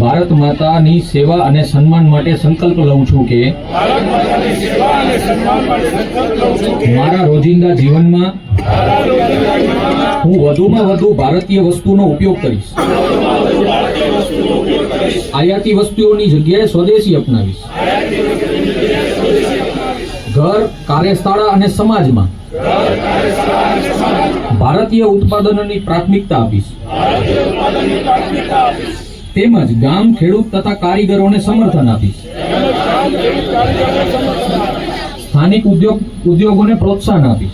ભારત માતાની સેવા અને સન્માન માટે સંકલ્પ લઉં છું કે મારા રોજિંદા જીવનમાં હું વધુમાં વધુ ભારતીય વસ્તુનો ઉપયોગ કરીશ. આયાતી વસ્તુઓની જગ્યાએ સ્વદેશી અપનાવીશ. ઘર કાર્યશાળા અને સમાજમાં ભારતીય ઉત્પાદનોની પ્રાથમિકતા આપીશ. તેમજ ગામ ખેડૂત તથા કારીગરોને સમર્થન આપીશ. સ્થાનિક ઉદ્યોગ ઉદ્યોગોને પ્રોત્સાહન આપીશ.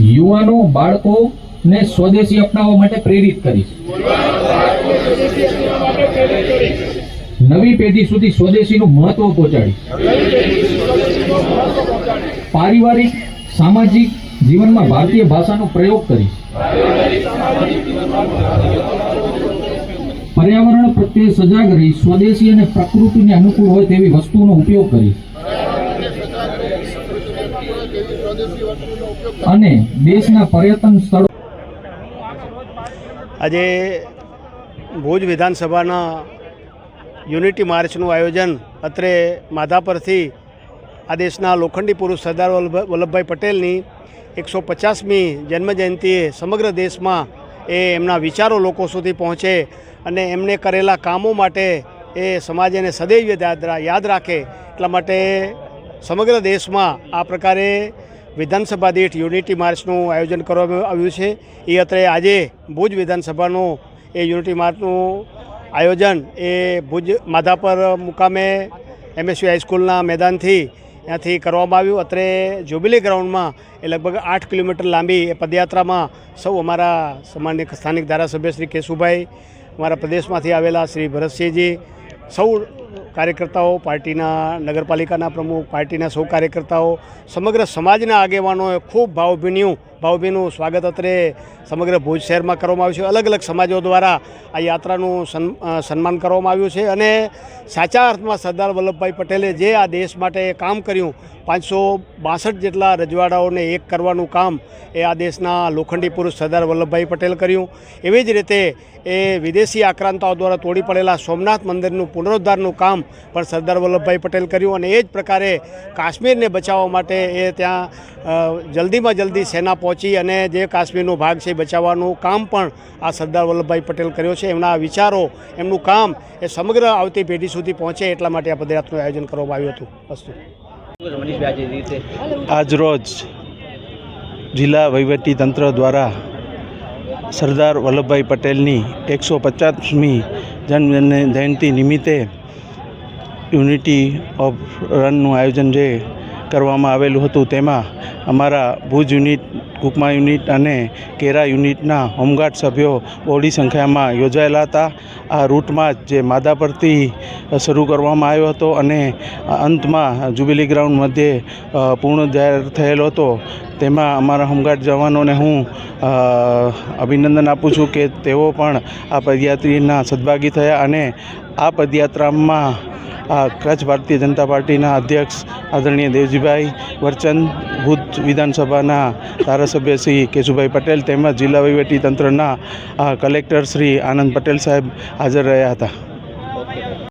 યુવાનો, બાળકોને સ્વદેશી અપનાવવા માટે પ્રેરિત કરીશ. નવી પેઢી સુધી સ્વદેશીનું મહત્વ પહોંચાડીશ. પારિવારિક, સામાજિક જીવનમાં ભારતીય ભાષાનો પ્રયોગ કરીશ. પર્યાવરણ પ્રત્યે સજાગ રહી, સ્વદેશી અને પ્રકૃતિને અનુકૂળ હોય તેવી વસ્તુનો ઉપયોગ કરી. અને દેશના પર્યટન સ્થળો આજે ભુજ વિધાનસભાના યુનિટી માર્ચનું આયોજન અત્રે માધાપરથી આ દેશના લોખંડી પુરુષ સરદાર વલ્લભભાઈ પટેલની એકસો પચાસમી જન્મજયંતિએ સમગ્ર દેશમાં એ એમના વિચારો લોકો સુધી પહોંચે અને એમને કરેલા કામો માટે એ સમાજ એને સદૈવ યાદ રાખે. એટલા માટે સમગ્ર દેશમાં આ પ્રકારે વિધાનસભા દીઠ યુનિટી માર્ચનું આયોજન કરવામાં આવ્યું છે. એ અત્રે આજે ભુજ વિધાનસભાનું એ યુનિટી માર્ચનું આયોજન એ ભુજ માધાપર મુકામે એમએસયુ હાઈસ્કૂલના મેદાનથી ત્યાંથી કરવામાં આવ્યું. અત્રે જ્યુબિલી ગ્રાઉન્ડમાં એ લગભગ આઠ કિલોમીટર લાંબી એ પદયાત્રામાં સૌ અમારા સામાન્ય સ્થાનિક ધારાસભ્ય શ્રી કેશુભાઈ, અમારા પ્રદેશમાંથી આવેલા શ્રી ભરતસિંહજી, સૌ કાર્યકર્તાઓ, પાર્ટીના નગરપાલિકાના પ્રમુખ, પાર્ટીના સૌ કાર્યકર્તાઓ, સમગ્ર સમાજના આગેવાનોએ ખૂબ ભાવભીન્યું ભાવભીનું સ્વાગત અત્રે સમગ્ર ભુજ શહેરમાં કરવામાં આવ્યું છે. અલગ અલગ સમાજો દ્વારા આ યાત્રાનું સન્- સન્માન કરવામાં આવ્યું છે અને સાચા અર્થમાં સરદાર વલ્લભભાઈ પટેલે જે આ દેશ માટે કામ કર્યું, પાંચસો બાસઠ જેટલા રજવાડાઓને એક કરવાનું કામ એ આ દેશના લોખંડી પુરુષ સરદાર વલ્લભભાઈ પટેલ કર્યું. એવી જ રીતે એ વિદેશી આક્રાંતાઓ દ્વારા તોડી પડેલા સોમનાથ મંદિરનું પુનરુદ્ધારનું કામ પણ સરદાર વલ્લભભાઈ પટેલ કર્યું અને એ જ પ્રકારે કાશ્મીરને બચાવવા માટે એ ત્યાં જલ્દીમાં જલ્દી સેના પહોંચી અને જે કાશ્મીરનો ભાગ છે બચાવવાનું કામ પણ આ સરદાર વલ્લભભાઈ પટેલ કર્યો છે. એમના વિચારો, એમનું કામ એ સમગ્ર આવતી પેઢી સુધી પહોંચે એટલા માટે આ પદયાત્રાનું આયોજન કરવામાં આવ્યું હતું. વસ્તુ આજરોજ જિલ્લા તંત્ર દ્વારા સરદાર વલ્લભભાઈ પટેલની એકસો પચાસમી જન્મ જયંતિ નિમિત્તે યુનિટી ઓફ રનનું આયોજન જે કરવામાં આવેલું હતું તેમાં અમારા ભુજ યુનિટ કુકમા યુનિટ અને કેરા યુનિટના હોમગાર્ડ સભ્યો બહોળી સંખ્યામાં યોજાયેલા હતા. આ રૂટમાં જ માદાપરથી શરૂ કરવામાં આવ્યો હતો અને અંતમાં જુબિલી ગ્રાઉન્ડ મધ્યે પૂર્ણ જાહેર થયેલો હતો. તેમાં અમારા હોમગાર્ડ જવાનોને હું અભિનંદન આપું છું કે તેઓ પણ આ પદયાત્રીના સદભાગી થયા અને આ પદયાત્રામાં આ કચ્છ ભારતીય જનતા પાર્ટીના અધ્યક્ષ આદરણીય દેવજીભાઈ વરચંદ, ભુજ વિધાનસભાના ધારાસભ્ય શ્રી કેશુભાઈ પટેલ તેમજ જિલ્લા વહીવટી તંત્રના અ, કલેક્ટર શ્રી આનંદ પટેલ સાહેબ હાજર રહ્યા હતા.